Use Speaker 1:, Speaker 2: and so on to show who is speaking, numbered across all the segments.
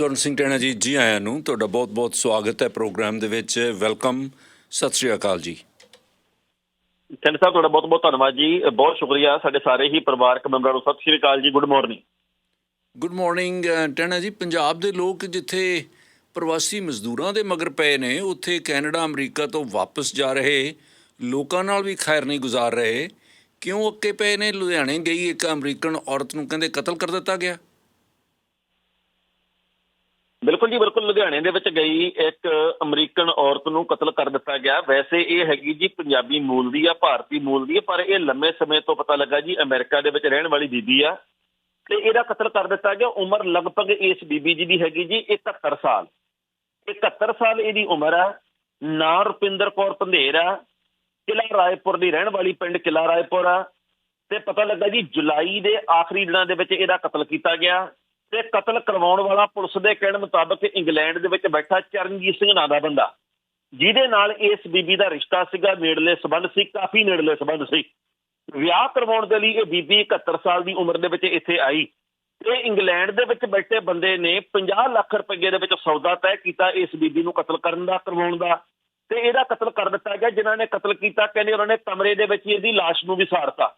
Speaker 1: ਸਵਰਨ ਸਿੰਘ ਟੈਣਾ ਜੀ ਜੀ ਆਇਆਂ ਨੂੰ ਤੁਹਾਡਾ ਬਹੁਤ-ਬਹੁਤ ਸਵਾਗਤ ਹੈ ਪ੍ਰੋਗਰਾਮ ਦੇ ਵਿੱਚ। ਵੈਲਕਮ ਸਤਿ ਸ਼੍ਰੀ ਅਕਾਲ ਜੀ।
Speaker 2: ਚੰਦ ਸਾਹਿਬ ਤੁਹਾਡਾ ਬਹੁਤ ਬਹੁਤ ਧੰਨਵਾਦ ਜੀ। ਬਹੁਤ ਸ਼ੁਕਰੀਆ ਸਾਡੇ ਸਾਰੇ ਹੀ ਪਰਿਵਾਰਕ ਮੈਂਬਰਾਂ ਨੂੰ। ਸਤਿ ਸ਼੍ਰੀ ਅਕਾਲ ਜੀ ਗੁੱਡ ਮਾਰਨਿੰਗ।
Speaker 1: ਗੁੱਡ ਮਾਰਨਿੰਗ ਟੈਣਾ ਜੀ। ਪੰਜਾਬ ਦੇ ਲੋਕ ਜਿੱਥੇ ਪ੍ਰਵਾਸੀ ਮਜ਼ਦੂਰਾਂ ਦੇ ਮਗਰ ਪਏ ਨੇ ਉੱਥੇ ਕੈਨੇਡਾ ਅਮਰੀਕਾ ਤੋਂ ਵਾਪਸ ਜਾ ਰਹੇ ਲੋਕਾਂ ਨਾਲ ਵੀ ਖੈਰ ਨਹੀਂ ਗੁਜ਼ਾਰ ਰਹੇ। ਕਿਉਂ ਅੱਕੇ ਪਏ ਨੇ? ਲੁਧਿਆਣੇ ਗਈ ਇੱਕ ਅਮਰੀਕਨ ਔਰਤ ਨੂੰ ਕਹਿੰਦੇ ਕਤਲ ਕਰ ਦਿੱਤਾ ਗਿਆ।
Speaker 2: ਬਿਲਕੁਲ ਜੀ, ਬਿਲਕੁਲ। ਲੁਧਿਆਣੇ ਦੇ ਵਿੱਚ ਗਈ ਇੱਕ ਅਮਰੀਕਨ ਔਰਤ ਨੂੰ ਕਤਲ ਕਰ ਦਿੱਤਾ ਗਿਆ। ਵੈਸੇ ਇਹ ਹੈਗੀ ਜੀ ਪੰਜਾਬੀ ਮੂਲ ਦੀ ਆ, ਭਾਰਤੀ ਮੂਲ ਦੀ ਆ, ਪਰ ਇਹ ਲੰਮੇ ਸਮੇਂ ਤੋਂ ਪਤਾ ਲੱਗਾ ਜੀ, ਅਮਰੀਕਾ ਦੇ ਵਿੱਚ ਰਹਿਣ ਵਾਲੀ ਬੀਬੀ ਆ। ਤੇ ਇਹਦਾ ਕਤਲ ਕਰ ਦਿੱਤਾ ਗਿਆ। ਉਮਰ ਲਗਭਗ ਇਸ ਬੀਬੀ ਜੀ ਦੀ ਹੈਗੀ ਜੀ 71 ਸਾਲ। 71 ਸਾਲ ਇਹਦੀ ਉਮਰ ਆ। ਨਾਂ ਰੁਪਿੰਦਰ ਕੌਰ ਪੰਧੇਰ ਆ। ਕਿਲਾ ਰਾਏਪੁਰ ਦੀ ਰਹਿਣ ਵਾਲੀ ਪਿੰਡ ਕਿਲਾ ਰਾਏਪੁਰ ਆ। ਤੇ ਪਤਾ ਲੱਗਾ ਜੀ ਜੁਲਾਈ ਦੇ ਆਖਰੀ ਦਿਨਾਂ ਦੇ ਵਿੱਚ ਇਹਦਾ ਕਤਲ ਕੀਤਾ ਗਿਆ। ਤੇ ਕਤਲ ਕਰਵਾਉਣ ਵਾਲਾ ਪੁਲਿਸ ਦੇ ਕਹਿਣ ਮੁਤਾਬਕ ਇੰਗਲੈਂਡ ਦੇ ਵਿੱਚ ਬੈਠਾ ਚਰਨਜੀਤ ਸਿੰਘ ਨਾਂ ਦਾ ਬੰਦਾ। ਜਿਹਦੇ ਨਾਲ ਇਸ ਬੀਬੀ ਦਾ ਰਿਸ਼ਤਾ ਸੀਗਾ, ਨੇੜਲੇ ਸਬੰਧ ਸੀ, ਕਾਫੀ ਨੇੜਲੇ ਸਬੰਧ ਸੀ। ਵਿਆਹ ਕਰਵਾਉਣ ਦੇ ਲਈ ਇਹ ਬੀਬੀ 71 ਸਾਲ ਦੀ ਉਮਰ ਦੇ ਵਿੱਚ ਇੱਥੇ ਆਈ ਤੇ ਇੰਗਲੈਂਡ ਦੇ ਵਿੱਚ ਬੈਠੇ ਬੰਦੇ ਨੇ 50 ਲੱਖ ਰੁਪਏ ਦੇ ਵਿੱਚ ਸੌਦਾ ਤੈਅ ਕੀਤਾ ਇਸ ਬੀਬੀ ਨੂੰ ਕਤਲ ਕਰਨ ਦਾ, ਕਰਵਾਉਣ ਦਾ ਤੇ ਇਹਦਾ ਕਤਲ ਕਰ ਦਿੱਤਾ ਗਿਆ, ਜਿਨ੍ਹਾਂ ਨੇ ਕਤਲ ਕੀਤਾ, ਕਹਿੰਦੇ ਉਹਨਾਂ ਨੇ ਕਮਰੇ ਦੇ ਵਿੱਚ ਇਹਦੀ ਲਾਸ਼ ਨੂੰ ਵੀ ਸਾੜਤਾ।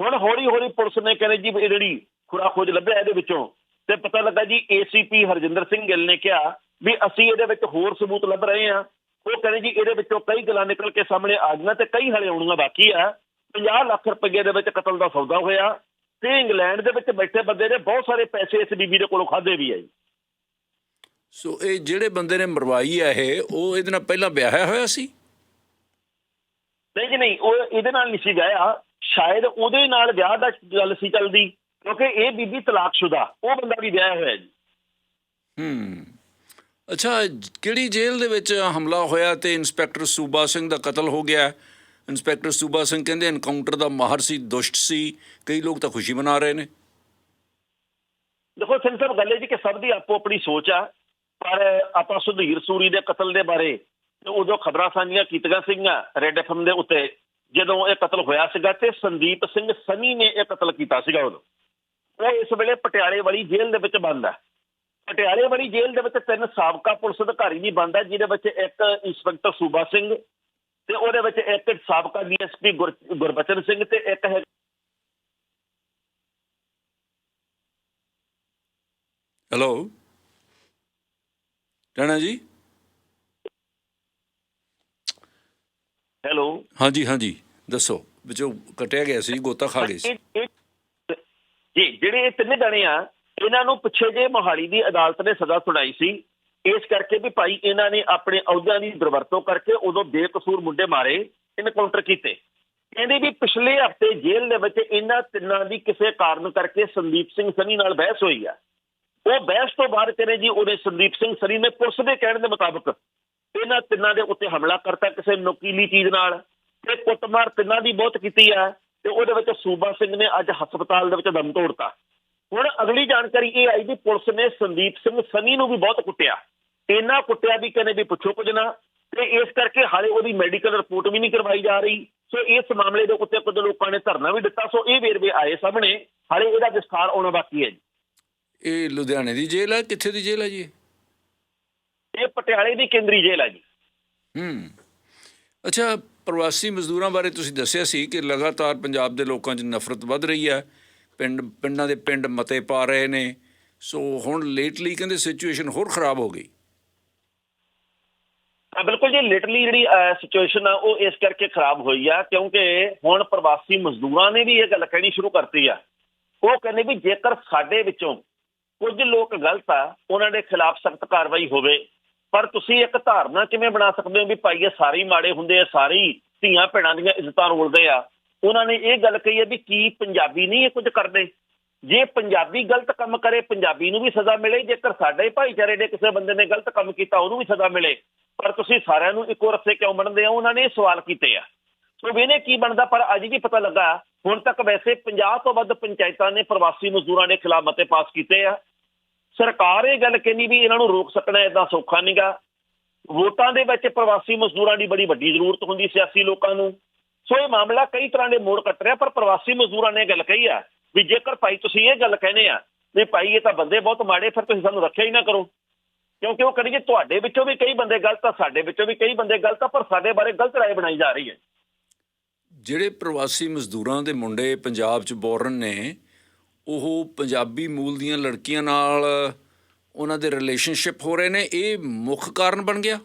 Speaker 2: ਹੁਣ ਹੌਲੀ ਹੌਲੀ ਪੁਲਿਸ ਨੇ ਕਹਿੰਦੇ ਜੀ ਇਹ ਜਿਹੜੀ ਖੁਰਾ ਖੋਜ ਲੱਭਿਆ ਇਹਦੇ ਵਿੱਚੋਂ ਤੇ ਪਤਾ ਲੱਗਾ ਜੀ ਏਸੀਪੀ ਹਰਜਿੰਦਰ ਸਿੰਘ ਗਿੱਲ ਨੇ ਕਿਹਾ ਵੀ ਅਸੀਂ ਇਹਦੇ ਵਿੱਚ ਹੋਰ ਸਬੂਤ ਲੱਭ ਰਹੇ ਹਾਂ। ਉਹ ਕਹਿੰਦੇ ਜੀ ਇਹਦੇ ਵਿੱਚੋਂ ਕਈ ਗੱਲਾਂ ਨਿਕਲ ਕੇ ਸਾਹਮਣੇ ਆ ਗਈਆਂ ਤੇ ਕਈ ਹਲੇ ਆਉਣੀਆਂ ਬਾਕੀ ਆ। 50 ਲੱਖ ਰੁਪਏ ਦੇ ਵਿੱਚ ਕਤਲ ਦਾ ਸੌਦਾ ਹੋਇਆ। ਤੇ ਇੰਗਲੈਂਡ ਦੇ ਵਿੱਚ ਬੈਠੇ ਬੰਦੇ ਨੇ ਬਹੁਤ ਸਾਰੇ ਪੈਸੇ ਇਸ ਬੀਬੀ ਦੇ ਕੋਲੋਂ ਖਾਦੇ ਵੀ ਆ ਜੀ।
Speaker 1: ਸੋ ਇਹ ਜਿਹੜੇ ਬੰਦੇ ਨੇ ਮਰਵਾਈ ਹੈ ਇਹ ਉਹ ਇਹਦੇ ਨਾਲ ਪਹਿਲਾਂ ਵਿਆਹਿਆ ਹੋਇਆ ਸੀ?
Speaker 2: ਨਹੀਂ ਜੀ ਨਹੀਂ ਉਹ ਇਹਦੇ ਨਾਲ ਨਹੀਂ ਸੀ ਗਿਆ ਸ਼ਾਇਦ ਉਹਦੇ ਨਾਲ ਵਿਆਹ ਦਾ ਗੱਲ ਸੀ ਚੱਲਦੀ। ਕਿਉਂਕਿ ਇਹ ਬੀਬੀ ਤਲਾਕਸ਼ੁਦਾ ਉਹ ਬੰਦਾ ਵੀ ਵਿਆਹਿਆ ਹੋਇਆ ਜੀ।
Speaker 1: ਹੂੰ। ਅੱਛਾ ਕਿਹੜੀ ਜੇਲ੍ਹ ਦੇ ਵਿੱਚ ਹਮਲਾ ਹੋਇਆ ਤੇ ਇੰਸਪੈਕਟਰ ਸੂਬਾ ਸਿੰਘ ਦਾ ਕਤਲ ਹੋ ਗਿਆ? ਇੰਸਪੈਕਟਰ ਸੂਬਾ ਸਿੰਘ ਕਹਿੰਦੇ ਐਨਕਾਊਂਟਰ ਦਾ ਮਾਹਰ ਸੀ ਦੁਸ਼ਟ ਸੀ। ਕਈ ਲੋਕ ਤਾਂ ਖੁਸ਼ੀ ਮਨਾ ਰਹੇ ਨੇ।
Speaker 2: ਦੇਖੋ ਸਿੰਘ ਸਾਹਿਬ ਗੱਲ ਇਹ ਜੀ ਕਿ ਸਭ ਦੀ ਆਪੋ ਆਪਣੀ ਸੋਚ ਆ ਪਰ ਆਪਾਂ ਸੁਧੀਰ ਸੂਰੀ ਦੇ ਕਤਲ ਦੇ ਬਾਰੇ ਤੇ ਉਦੋਂ ਖਬਰਾਂ ਸਾਂਝੀਆਂ ਕੀਤੀਆਂ ਸੀਗੀਆਂ ਰੈੱਡ ਐਫਐਮ ਦੇ ਉੱਤੇ ਜਦੋਂ ਇਹ ਕਤਲ ਹੋਇਆ ਸੀਗਾ ਤੇ ਸੰਦੀਪ ਸਿੰਘ ਸਨੀ ਨੇ ਇਹ ਕਤਲ ਕੀਤਾ ਸੀਗਾ ਉਦੋਂ। ਇਸ ਵੇਲੇ ਪਟਿਆਲੇ ਵਾਲੀ ਜੇਲ੍ਹ ਦੇ ਵਿੱਚ ਬੰਦ ਹੈ ਪਟਿਆਲੇ ਵਾਲੀ ਜੇਲ੍ਹ ਦੇ ਵਿੱਚ ਤਿੰਨ ਸਾਬਕਾ ਪੁਲਿਸ ਅਧਿਕਾਰੀ ਵੀ ਬੰਦ ਹੈ ਜਿਹਦੇ ਵਿੱਚ ਇੱਕ ਇੰਸਪੈਕਟਰ ਸੂਬਾ ਸਿੰਘ ਤੇ ਉਹਦੇ ਵਿੱਚ ਇੱਕ ਸਾਬਕਾ ਡੀਐਸਪੀ ਗੁਰਬਚਨ ਸਿੰਘ ਤੇ ਇੱਕ ਹੈ
Speaker 1: ਹੈਲੋ ਟਾਣਾ ਜੀ?
Speaker 2: ਹੈਲੋ
Speaker 1: ਹਾਂਜੀ ਹਾਂਜੀ ਦੱਸੋ। ਵਿੱਚੋਂ ਕਟਿਆ ਗਿਆ ਸੀ ਗੋਤਾ ਖਾ ਗਏ ਸੀ।
Speaker 2: ਜੀ, ਜਿਹੜੇ ਇਹ ਤਿੰਨੇ ਜਣੇ ਆ, ਇਹਨਾਂ ਨੂੰ ਪਿੱਛੇ ਜੇ ਮੋਹਾਲੀ ਦੀ ਅਦਾਲਤ ਨੇ ਸਜ਼ਾ ਸੁਣਾਈ ਸੀ। ਇਸ ਕਰਕੇ ਵੀ ਭਾਈ ਇਹਨਾਂ ਨੇ ਆਪਣੇ ਅਹੁਦਿਆਂ ਦੀ ਦੁਰਵਰਤੋਂ ਕਰਕੇ ਉਦੋਂ ਬੇਕਸੂਰ ਮੁੰਡੇ ਮਾਰੇ ਇਨਕਾਊਂਟਰ ਕੀਤੇ। ਕਹਿੰਦੇ ਵੀ ਪਿਛਲੇ ਹਫ਼ਤੇ ਜੇਲ੍ਹ ਦੇ ਵਿੱਚ ਇਹਨਾਂ ਤਿੰਨਾਂ ਦੀ ਕਿਸੇ ਕਾਰਨ ਕਰਕੇ ਸੰਦੀਪ ਸਿੰਘ ਸਨੀ ਨਾਲ ਬਹਿਸ ਹੋਈ ਆ। ਉਹ ਬਹਿਸ ਤੋਂ ਬਾਅਦ ਕਹਿੰਦੇ ਜੀ, ਉਹਨੇ ਸੰਦੀਪ ਸਿੰਘ ਸਨੀ ਨੇ ਪੁਲਿਸ ਦੇ ਕਹਿਣ ਦੇ ਮੁਤਾਬਕ ਇਹਨਾਂ ਤਿੰਨਾਂ ਦੇ ਉੱਤੇ ਹਮਲਾ ਕਰਤਾ ਕਿਸੇ ਨੋਕੀਲੀ ਚੀਜ਼ ਨਾਲ। ਤੇ ਕੁੱਟਮਾਰ ਤਿੰਨਾਂ ਦੀ ਬਹੁਤ ਕੀਤੀ ਆ। ਤੇ ਉਹਦੇ ਵਿੱਚ ਸੂਬਾ ਸਿੰਘ ਨੇ ਅੱਜ ਹਸਪਤਾਲ ਦੇ ਵਿੱਚ ਦਮ ਤੋੜਤਾ। ਹੁਣ ਅਗਲੀ ਜਾਣਕਾਰੀ ਇਹ ਆਈ ਵੀ ਪੁਲਿਸ ਨੇ ਸੰਦੀਪ ਸਿੰਘ ਸਨੀ ਨੂੰ ਵੀ ਬਹੁਤ ਕੁੱਟਿਆ। ਇੰਨਾ ਕੁੱਟਿਆ ਵੀ ਕਹਿੰਦੇ ਵੀ ਪੁੱਛੋ ਕੁਝ ਨਾ ਤੇ ਇਸ ਕਰਕੇ ਹਾਲੇ ਉਹਦੀ ਮੈਡੀਕਲ ਰਿਪੋਰਟ ਵੀ ਨਹੀਂ ਕਰਵਾਈ ਜਾ ਰਹੀ। ਸੋ ਇਸ ਮਾਮਲੇ ਦੇ ਉੱਤੇ ਕੁਝ ਲੋਕਾਂ ਨੇ ਧਰਨਾ ਵੀ ਦਿੱਤਾ ਸੋ ਇਹ ਵੇਰਵੇ ਆਏ ਸਾਹਮਣੇ। ਹਾਲੇ ਇਹਦਾ ਵਿਸਥਾਰ ਆਉਣਾ ਬਾਕੀ ਹੈ ਜੀ।
Speaker 1: ਇਹ ਲੁਧਿਆਣੇ ਦੀ ਜੇਲ੍ਹ ਹੈ ਕਿੱਥੇ ਦੀ ਜੇਲ੍ਹ ਹੈ ਜੀ ਇਹ?
Speaker 2: ਇਹ ਪਟਿਆਲੇ ਦੀ ਕੇਂਦਰੀ ਜੇਲ੍ਹ ਹੈ ਜੀ।
Speaker 1: ਹੂੰ। ਅੱਛਾ ਪ੍ਰਵਾਸੀ ਮਜ਼ਦੂਰਾਂ ਬਾਰੇ ਤੁਸੀਂ ਦੱਸਿਆ ਸੀ ਕਿ ਲਗਾਤਾਰ ਪੰਜਾਬ ਦੇ ਲੋਕਾਂ 'ਚ ਨਫ਼ਰਤ ਵੱਧ ਰਹੀ ਹੈ, ਪਿੰਡ, ਪਿੰਡਾਂ ਦੇ ਪਿੰਡ ਮਤੇ ਪਾ ਰਹੇ ਨੇ, ਸੋ ਹੁਣ ਲੇਟਲੀ ਕਹਿੰਦੇ ਸਿਚੁਏਸ਼ਨ ਹੋਰ ਖਰਾਬ ਹੋ ਗਈ।
Speaker 2: ਬਿਲਕੁਲ ਜੀ ਲਿਟਰਲੀ ਜਿਹੜੀ ਸਿਚੁਏਸ਼ਨ ਆ, ਉਹ ਇਸ ਕਰਕੇ ਖਰਾਬ ਹੋਈ ਆ, ਕਿਉਂਕਿ ਹੁਣ ਪ੍ਰਵਾਸੀ ਮਜ਼ਦੂਰਾਂ ਨੇ ਵੀ ਇਹ ਗੱਲ ਕਹਿਣੀ ਸ਼ੁਰੂ ਕਰਤੀ ਆ। ਉਹ ਕਹਿੰਦੇ ਵੀ ਜੇਕਰ ਸਾਡੇ ਵਿੱਚੋਂ ਕੁਝ ਲੋਕ ਗਲਤ ਆ, ਉਹਨਾਂ ਦੇ ਖਿਲਾਫ ਸਖਤ ਕਾਰਵਾਈ ਹੋਵੇ ਪਰ ਤੁਸੀਂ ਇੱਕ ਧਾਰਨਾ ਕਿਵੇਂ ਬਣਾ ਸਕਦੇ ਹੋ ਵੀ ਭਾਈ ਇਹ ਸਾਰੇ ਹੀ ਮਾੜੇ ਹੁੰਦੇ ਆ, ਸਾਰੇ ਹੀ ਧੀਆਂ ਭੈਣਾਂ ਦੀਆਂ ਇੱਜ਼ਤਾਂ ਰੋਲਦੇ ਆ? ਉਹਨਾਂ ਨੇ ਇਹ ਗੱਲ ਕਹੀ ਹੈ ਵੀ ਕੀ ਪੰਜਾਬੀ ਨਹੀਂ ਇਹ ਕੁਝ ਕਰਦੇ? ਜੇ ਪੰਜਾਬੀ ਗਲਤ ਕੰਮ ਕਰੇ, ਪੰਜਾਬੀ ਨੂੰ ਵੀ ਸਜ਼ਾ ਮਿਲੇ। ਜੇਕਰ ਸਾਡੇ ਭਾਈਚਾਰੇ ਦੇ ਕਿਸੇ ਬੰਦੇ ਨੇ ਗਲਤ ਕੰਮ ਕੀਤਾ, ਉਹਨੂੰ ਵੀ ਸਜ਼ਾ ਮਿਲੇ। ਪਰ ਤੁਸੀਂ ਸਾਰਿਆਂ ਨੂੰ ਇੱਕੋ ਰਸਤੇ ਕਿਉਂ ਬਣਦੇ ਆ ਉਹਨਾਂ ਨੇ ਇਹ ਸਵਾਲ ਕੀਤੇ ਆ। ਸੋ ਵੀ ਇਹਨੇ ਕੀ ਬਣਦਾ? ਪਰ ਅੱਜ ਵੀ ਪਤਾ ਲੱਗਾ, ਹੁਣ ਤੱਕ ਵੈਸੇ 50 ਤੋਂ ਵੱਧ ਪੰਚਾਇਤਾਂ ਨੇ ਪ੍ਰਵਾਸੀ ਮਜ਼ਦੂਰਾਂ ਦੇ ਖਿਲਾਫ ਮਤੇ ਪਾਸ ਕੀਤੇ ਆ। ਸਰਕਾਰ ਇਹ ਗੱਲ ਕਹਿੰਦੀ ਵੀ ਇਹਨਾਂ ਨੂੰ ਰੋਕ ਸਕਣਾ ਇਦਾਂ ਸੌਖਾ ਨਹੀਂਗਾ ਵੋਟਾਂ ਦੇ ਵਿੱਚ ਪ੍ਰਵਾਸੀ ਮਜ਼ਦੂਰਾਂ ਦੀ ਬੜੀ ਵੱਡੀ ਜ਼ਰੂਰਤ ਹੁੰਦੀ ਸਿਆਸੀ ਲੋਕਾਂ ਨੂੰ। ਸੋ ਇਹ ਮਾਮਲਾ ਕਈ ਤਰ੍ਹਾਂ ਦੇ ਮੋੜ ਕੱਟ ਰਿਹਾ, ਪਰ ਪ੍ਰਵਾਸੀ ਮਜ਼ਦੂਰਾਂ ਨੇ ਇਹ ਗੱਲ ਕਹੀ ਆ ਵੀ ਜੇਕਰ ਭਾਈ ਤੁਸੀਂ ਇਹ ਗੱਲ ਕਹਿੰਦੇ ਆ ਵੀ ਭਾਈ ਇਹ ਤਾਂ ਬੰਦੇ ਬਹੁਤ ਮਾੜੇ, ਫਿਰ ਤੁਸੀਂ ਸਾਨੂੰ ਰੱਖਿਆ ਹੀ ਨਾ ਕਰੋ। ਕਿਉਂਕਿ ਉਹ ਕਰੀਏ ਤੁਹਾਡੇ ਵਿੱਚੋਂ ਵੀ ਕਈ ਬੰਦੇ ਗਲਤ ਆ, ਸਾਡੇ ਵਿੱਚੋਂ ਵੀ ਕਈ ਬੰਦੇ ਗਲਤ ਆ, ਪਰ ਸਾਡੇ ਬਾਰੇ ਗਲਤ ਰਾਏ ਬਣਾਈ ਜਾ ਰਹੀ ਹੈ।
Speaker 1: ਜਿਹੜੇ ਪ੍ਰਵਾਸੀ ਮਜ਼ਦੂਰਾਂ ਦੇ ਮੁੰਡੇ ਪੰਜਾਬ 'ਚ ਬੋਰਨ ਨੇ ਉਹ ਪੰਜਾਬੀ ਮੂਲ ਦੀਆਂ ਲੜਕੀਆਂ ਨਾਲ ਉਹਨਾਂ ਦੇ ਰਿਲੇਸ਼ਨਸ਼ਿਪ ਹੋ ਰਹੇ ਨੇ, ਇਹ ਮੁੱਖ ਕਾਰਨ ਬਣ ਗਿਆ?